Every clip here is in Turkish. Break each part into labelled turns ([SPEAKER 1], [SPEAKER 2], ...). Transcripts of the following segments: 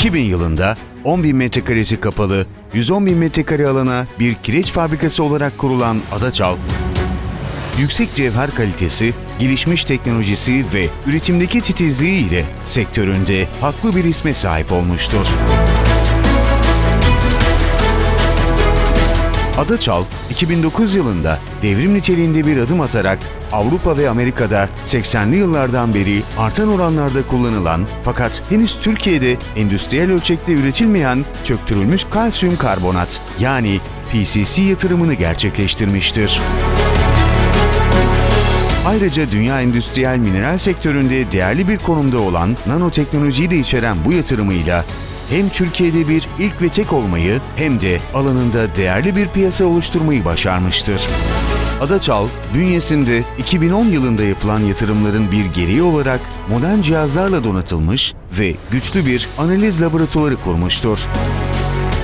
[SPEAKER 1] 2000 yılında 10.000 metrekaresi kapalı, 110.000 metrekare alana bir kireç fabrikası olarak kurulan Adaçal, yüksek cevher kalitesi, gelişmiş teknolojisi ve üretimdeki titizliği ile sektöründe haklı bir isme sahip olmuştur. Adaçal, 2009 yılında devrim niteliğinde bir adım atarak Avrupa ve Amerika'da 80'li yıllardan beri artan oranlarda kullanılan fakat henüz Türkiye'de endüstriyel ölçekte üretilmeyen çöktürülmüş kalsiyum karbonat yani PCC yatırımını gerçekleştirmiştir. Ayrıca dünya endüstriyel mineral sektöründe değerli bir konumda olan nanoteknolojiyi de içeren bu yatırımıyla hem Türkiye'de bir ilk ve tek olmayı hem de alanında değerli bir piyasa oluşturmayı başarmıştır. Adaçal, bünyesinde 2010 yılında yapılan yatırımların bir gereği olarak modern cihazlarla donatılmış ve güçlü bir analiz laboratuvarı kurmuştur.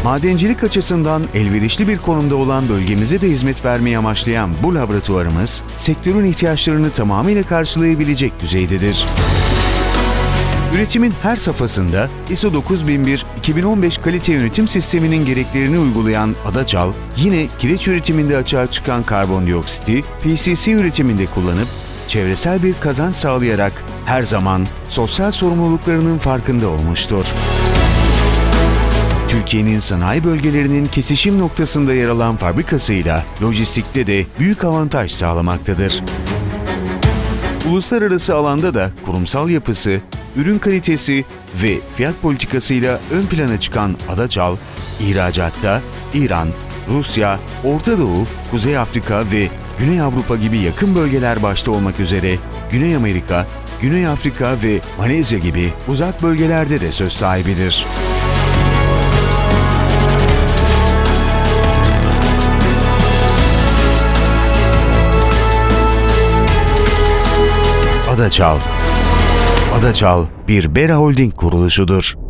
[SPEAKER 1] Madencilik açısından elverişli bir konumda olan bölgemize de hizmet vermeyi amaçlayan bu laboratuvarımız, sektörün ihtiyaçlarını tamamıyla karşılayabilecek düzeydedir. Üretimin her safhasında ISO 9001-2015 kalite yönetim sisteminin gereklerini uygulayan Adaçal, yine kireç üretiminde açığa çıkan karbondioksiti PCC üretiminde kullanıp çevresel bir kazanç sağlayarak her zaman sosyal sorumluluklarının farkında olmuştur. Türkiye'nin sanayi bölgelerinin kesişim noktasında yer alan fabrikasıyla lojistikte de büyük avantaj sağlamaktadır. Uluslararası alanda da kurumsal yapısı, ürün kalitesi ve fiyat politikasıyla ön plana çıkan Adaçal, ihracatta İran, Rusya, Orta Doğu, Kuzey Afrika ve Güney Avrupa gibi yakın bölgeler başta olmak üzere Güney Amerika, Güney Afrika ve Malezya gibi uzak bölgelerde de söz sahibidir. Adaçal Adaçal bir Bera Holding kuruluşudur.